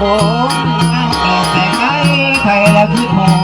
โอ้ยต่อใส่ไม้ไทยแล้วคือพอ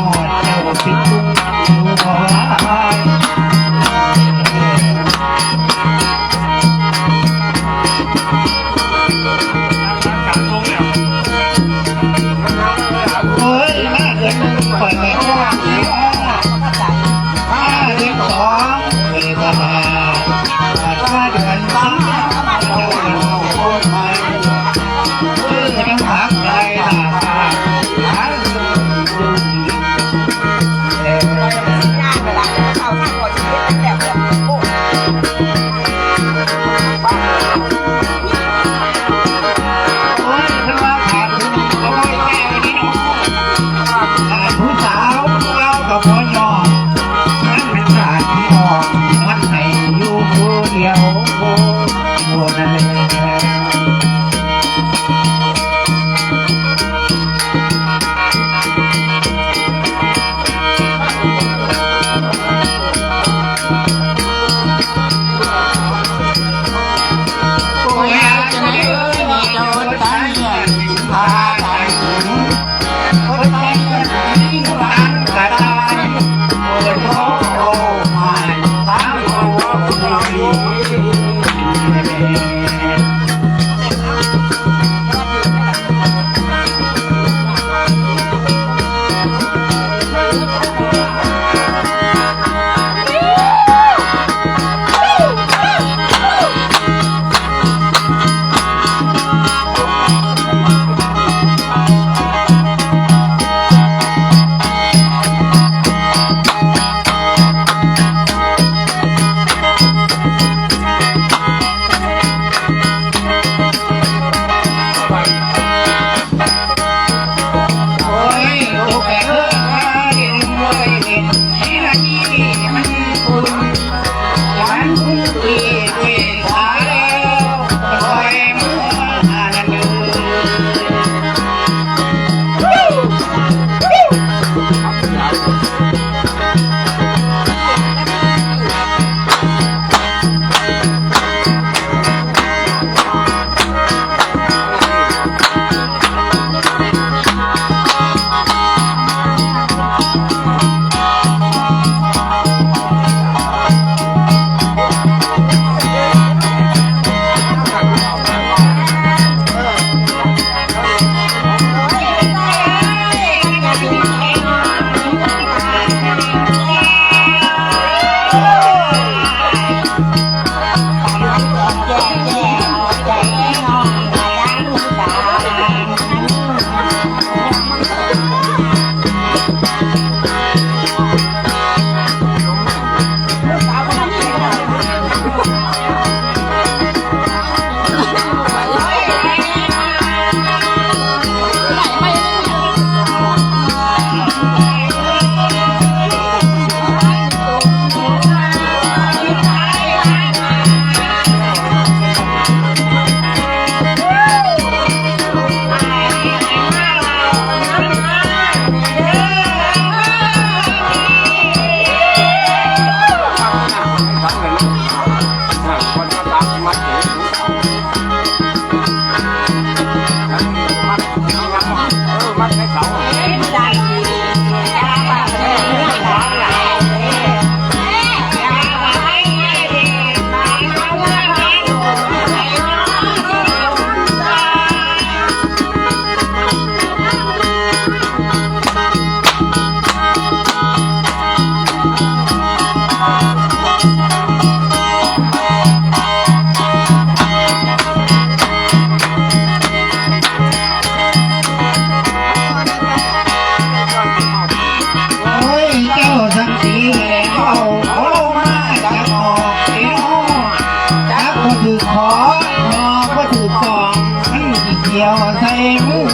กองมันเกี่ยวใส่มือ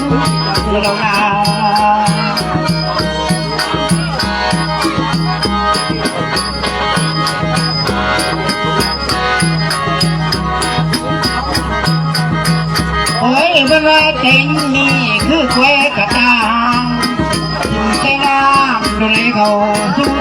เราหนาโอ้ยเวลาเต็งนี่คือแควกระตาอยู่ใส่น้ำดูแลเขาสู้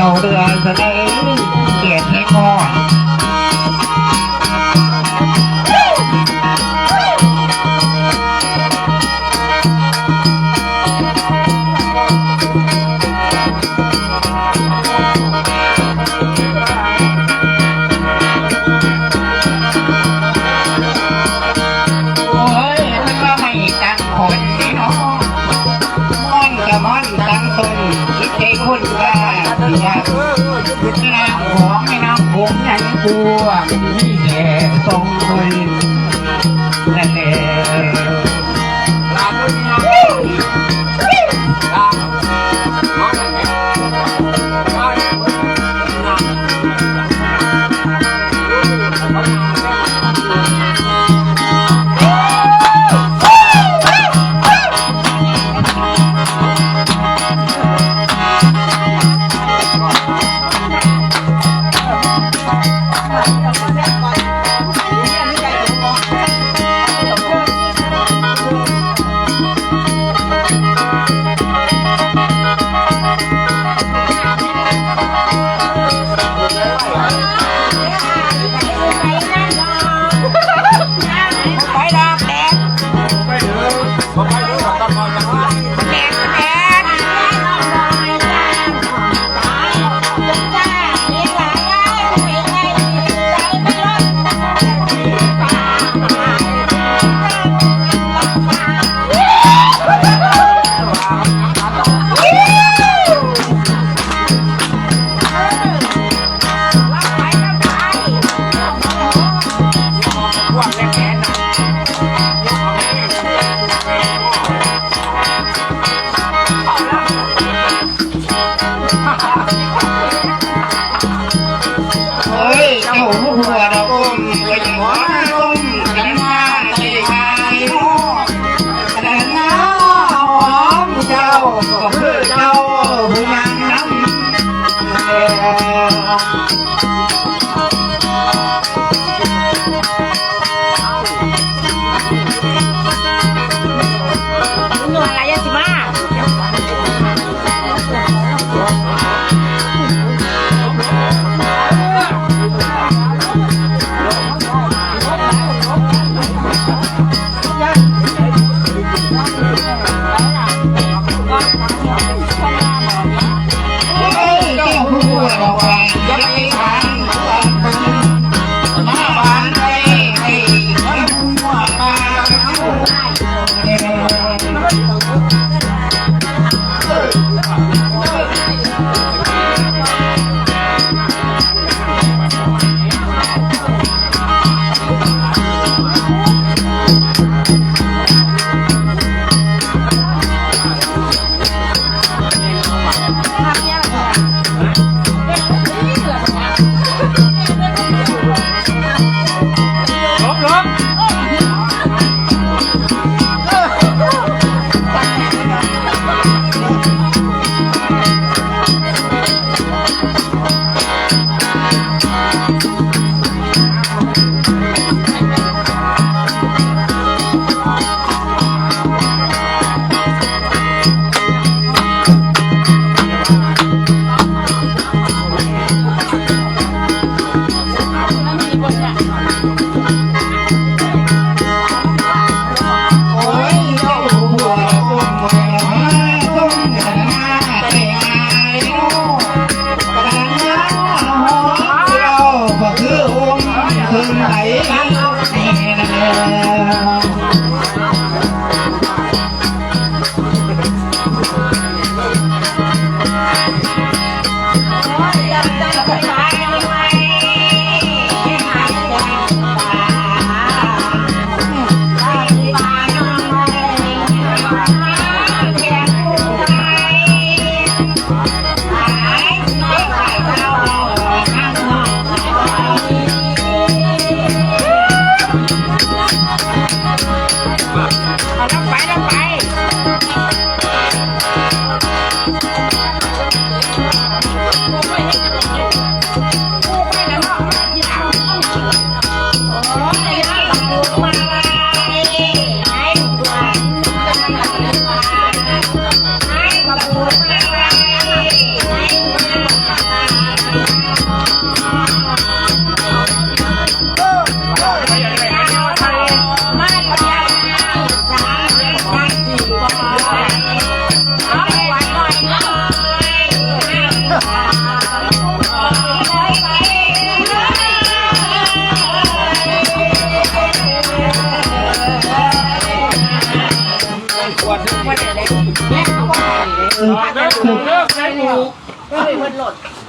เจ้าเรือ ยุบแนวของแมใหญ่ปัวที่แก่ทรงเลนั่นเอง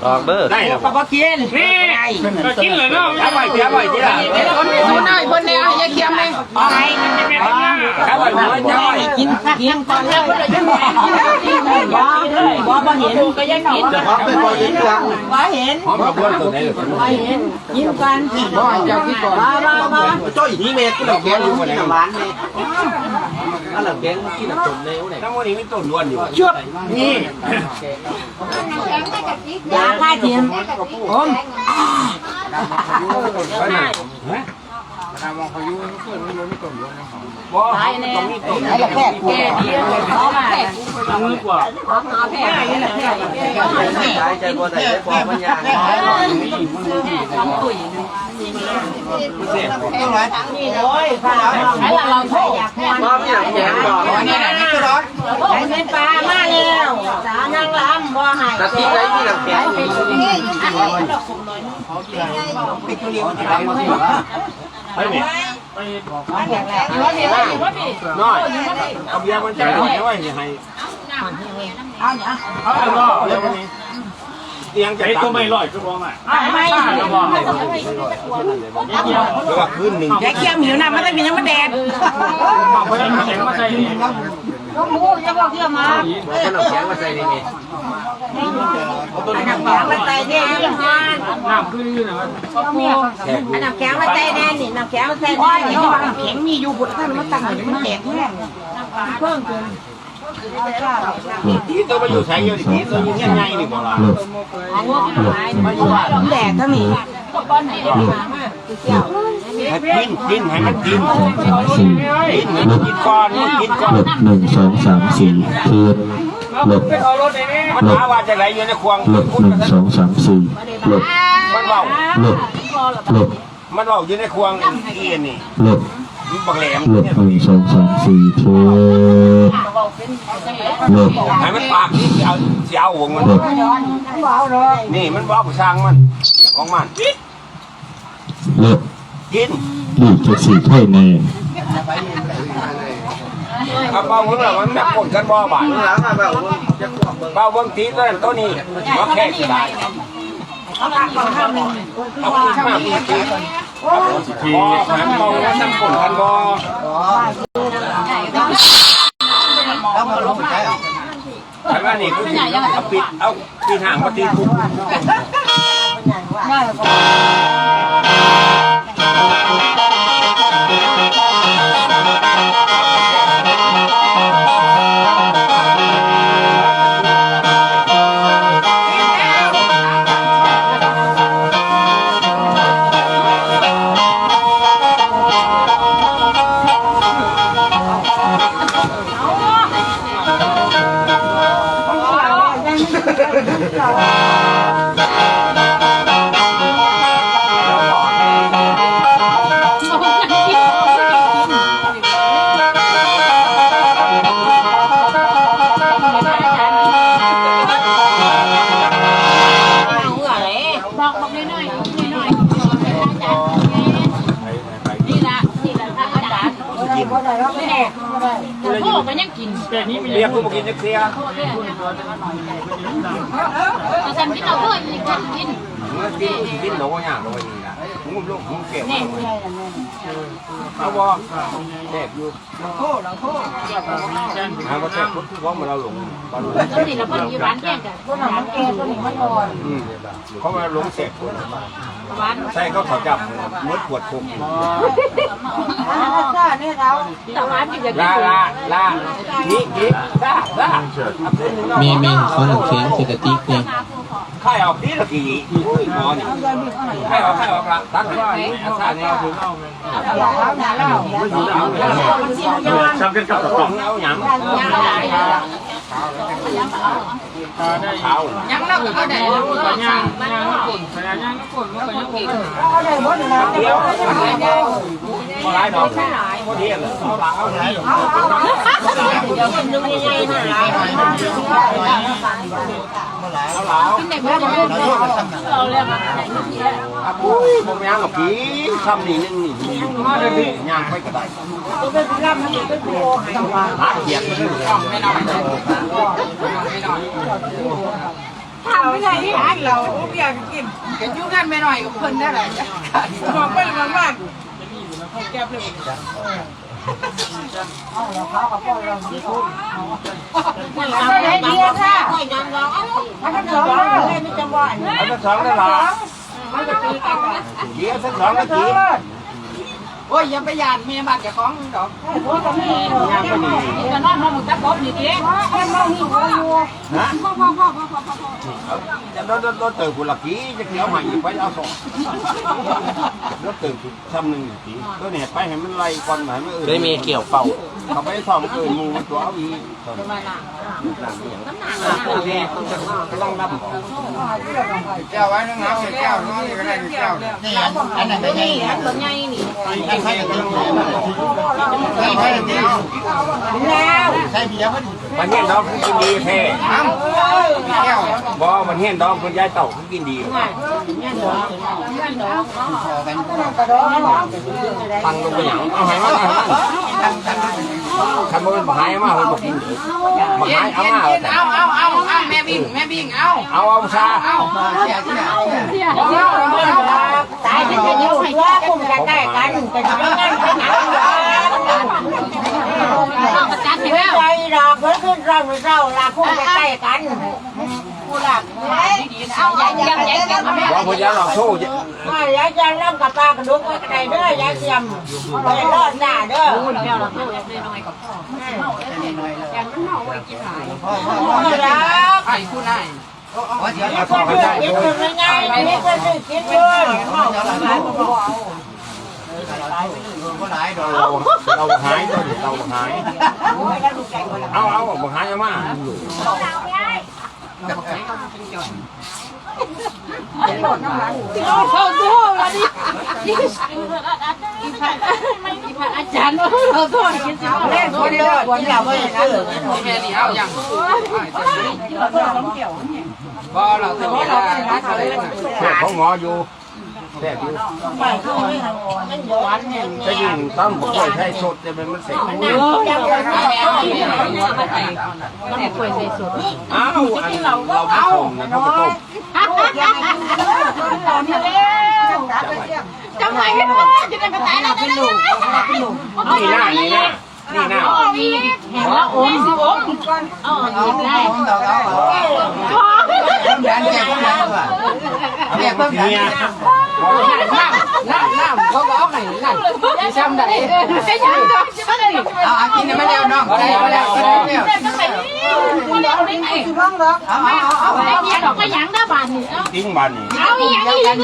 มันหลดออกเด้อได้หรอก็บ่กินนี่ก็กินเลยเนาะเอาไปเอาไปที่ละคนมีทุนหน่อยคนแนวอย่าเคียมเลยอะไรมันจะเป็นยังไงเอาไปหัวใจกินกินก่อนเลยกินบ่บ่บ่เห็นก็ยังกินพร้อมเป็นบอลยิงกลางบ่เห็นหอมกับเพื่อนตัวไหนบ่เห็นกินกันบ่จะกินก่อนบ่บ่บ่จ้อยนี่เมย์กินหลับแกงอยู่ที่หวานเมย์ อันหลับแกงกินหลับจมเร็วเนี่ยทั้งวันนี้มีต้นล้วนอยู่ชุบนี่ยาฆ่าเทียมผม บ่ตายแน่ไอ้ละแพทย์แก่ดีเอามาแพทย์เอามือกว่าเอาแพทย์นี่แหละแพทย์ใจใจบัวใจใจบัวมันยางนี่เลยค่ะไอ้ละเราโทษว่ามีหลับแกงบอกนี่แหละนี่คือร้อนโทษเป็นปลามาแล้วสานางลำบ่ให้กะทิไรมีหลับแกง ไอ้นี่ว่าพี่ว่าพี่น้อยเอาเบียร์มันจะเอาไว้ยังไงเอาเนี่ยเอาไปรอเดี๋ยววันนี้เตียงจะตัวไม่ลอยก็บองอะไม่แล้วก็คืนหนึ่งแกเคี่ยวหิวนะมันต้องมีน้ำมันแดดเอาไปแล้วแข็งมาใส่ นี่ก็มูจะบอกเกี่ยวมาขนมแกงมาใส่ในเมย์น้ำแข็งมาใส่เนี่ยยี่ห้อน้ำขึ้นอนะอันน้ำแข็งมาใส่แน่นี่น้ำแข็งมาใส่แน่นี่น้ำแข็งมีอยู่บนท่านมันตั้งอยู่มันแข็งแห้งเพิ่มเกินที่ตัวมาอยู่ใช้เยอะที่ตัวอยู่เนี่ยไงนี่บอกละเอาว่ามันอยู่ว่าแดดก็มีก้อนไหนเด็กมาเกี่ยว ให้กินกินให้มันกินสองสามสี่กินให้มันกินก่อนมันกินก่อนหลบหนึ่งสองสามสี่คืนหลบมันหาว่าจะไหลอยู่ในควงหลบหนึ่งสองสามสี่หลบมันเบาหลบหลบมันเบาอยู่ในควงอีนี่หลบมันบักแหลมหลบหนึ่งสองสามสี่เธอหลบให้มันปากที่เอาเสียววงมันหลบนี่มันบอกผู้สร้างมันของมันหลบ กินนี่จะสี่ไข่แน่เอาเบาเบิ่งแล้วมันแบบกดกันบ่บาดหลังมาแบบจะขวบเบิ่งเบาเบิ่งทีตัวนั้นตัวนี้ว่าแค่สิบาทเขาตักก่อนข้าวหนึ่งเอาขึ้นมาพี่ทีทีมันเบาแล้วน้ำกดกันบ่แล้วมาลงใจอะแต่ว่านี่คือเอาปิดเอาปิดห่างมาตีคุกบ เรียกผู้มากินจะเคลียร์แต่ฉันกินเอาเพื่อนอีกคนกินมึงกินกินหนูอย่างเราไปนี่ละมึงลูกมึงเก็บเอาบ่แดกอยู่เราโทษเราโทษหาว่าแดกพุทธว่ามันเราหลงบอลตัวนี้เราเพิ่งอยู่บ้านแก่กันตัวนั้นแก่ตัวนี้มันอ่อนอืมเขามาหลงเสกบ้าน ใช่เขาเขาจับมดปวดคุกแต่บ้านกินจะลาลาลานี่นี่ลาลามีมีเขาหนังเคียงสิกระติกเนี่ยข้าออกนี่ละกี่หมอนี่ข้าออกข้าออกละตั้งไหนอาซาเนี่ยถึงเอาทำกันกับกล่องเอาหยังเท้ายังเราก็ได้ก็ย่างย่างก็นเดียวพอไรดอกพอเดียวเอาหลังเอาไหนเดี๋ยวคนนึงยังไงหาเอาหลังในบ้านเราเ nhắn nó cũng có để nó cũng có nhang nhang nó cuộn phải là nhang nó cuộn nó có nhang cuộn có để bớt là điếu có lái đâu có điện có lái không lái được Ui, bông mẹ ngọc ký, xăm đi nhưng nhìn ำนี้นึงนี่ย่างไปก็ได้ตัวเป็นร่ำมันเป็นโบหายว่าหาเขียนมาเลยทำไม่ได้ที่หาเราอยากกินกันยุ่งกันไม่หน่อยกับเพิ่นได้แหละบอกไปมันมากแก้บเลยเอาได้เดียวค่ะถ้าทั้งสองเลยไม่จำว่าเอาสักสองได้หรอเดี๋ยวสักสองนาที โอ้ยยังไปยานเมียบ้านกับของดอกย่างไปนี่จะนอนห้องมึงตะกบนี่ดิแค่น้องนี่หัวอยู่นะจะรถรถเติมกุหลาบกีจะเขียวใหม่ไปเอาส่งรถเติมซ้ำหนึ่งกีก็เนี่ยไปให้มันไล่ก่อนไหนไม่อื่นได้มีเกี่ยวเป่าเขาไปซ่อมเกินมูมันตัวเอาอีกกำลังรับแก้วไว้น้องน้ำแก้วน้องนี่ก็ได้แก้วนี่อันนั้นไม่ใช่ตัวใหญ่นี่ใช่ใช่ใช่ใช่ใช่เบียมันเห็นดอกกินดีแท้บ่มันเห็นดอกคนยายเต่ากินดีฟังลงไปอย่างเอาหายมาหายมาทำมันหายมาเลยบอกกินมาหายเอามาเอาเอาเอาเอาแม่บิ่งแม่บิ่งเอาเอาเอาซามาเสียที่ไหนตา ยจะจะอยู่ให้ว่าคุมกันได้กันแต่จะไม่งั้นเป็นหยังจัดไปแล้วใจดอกเพิ่นขึ้นเราเราลาคุมกันใกล้กันผู้หลักเอาอย่าอย่าอย่าอย่าว่าพยาเราโซ่ว่าอย่าอย่าเริ่มกับปลากระดูกไว้ไกลเด้อย่าเสียมไปรอดหน้าเด้อพ่อพ่อพ่อรักพ่อเสียมีคนเลือกกินคนไม่ง่าย มีคนเลือกกินด้วยก็หลายดอกเราเราหายเราหายเอาเอาบอกหายเอามาเขาดูแล้วดิอาจารย์ว่าเราโทษกินสิเล่นคนเลือกกินเราไม่ได้ซื้อแม่นี่เอาอย่าง พอเราแต่ว่าเราไม่ได้ซื้อแค่ของหมออยู่แค่อยู่ไปคือมันหวานเนี่ยจะยิงตั้มผมใช้สดจะเป็นมันเสร็จยังยังแม่ป่วยใส่สุดอ้าวอันเราเอานะเขาต้มทำไมไม่รู้จะได้ไปตายแล้วเป็นลูกนี่หน้านี่หน้านี่หน้าเห็นแล้วโอ้ยสิโอ้อ๋อเอายิ้มได้ ผมดอกเอาท้องแดนแจกคนนั้นว่ะแจกเพิ่มเนี่ยน้ำน้ำเขาก็เอาให้นั่นช้ำได้เป็นยังไมาเลยเอาอากินมาแล้วน้องได้มาแล้วไม่แล้ว เป็นตั้งแต่วันนี้เอาได้เอาเอาเอาไอ้เนี่ยดอกก็ยังได้บานนี่ทิ้งบันนี่เอาอย่างนี้แล้ว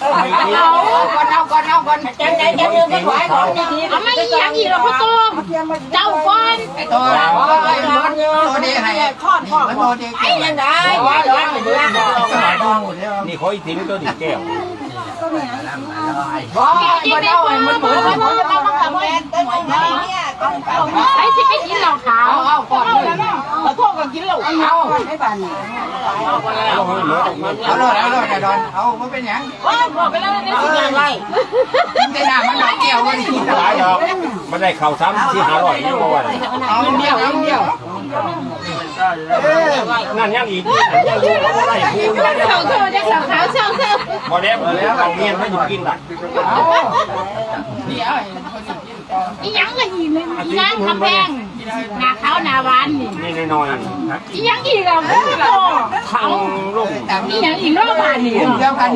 เอาก่อนเอาก่อนเอาก่อนจังไหนจะลืมไปไหวของดีเอาไม่อย่างนี้เราก็ต้มเจ้าก้อนตัวตัวนี้ให้ทอดพ่อมันตัวนี้ไอ้ยังไงว่าร้อนเหมือดนี่เขาอีทิ้งตัวดิแก้วบ่บ่เอามันเหมือนมันจะมาทำอะไรไอ้สิไปกินเหล้าขาวเอาก่อนเลย กินเหล้าเอาให้บ้านเอาเอาเลยเอาเลยดอนเอามันเป็นยังโอ้ยบอกไปแล้วนี่สิยังไงกินแต่น้ำมันหนักี่ยวกันหลายดอกมันได้เข่าซ้ำที่หาร่อยนี่บ่ว่าเอาเดียวเอาเดียวนั่นยังอีกนี่นยังอยู่ก็ได้พูนเจ้าเธอได้เหล้าขาวเจ้าเธอพอแล้วเอาเมียนให้อยู่กินละอีหยังก็ยินเลยอีนางคำแพง หน้าขาวหน้าหวานนี่นี่น้อยอีหยังอีกอะๆทั้งลง อีหยังอีกรอบบานนี่เดียวกัน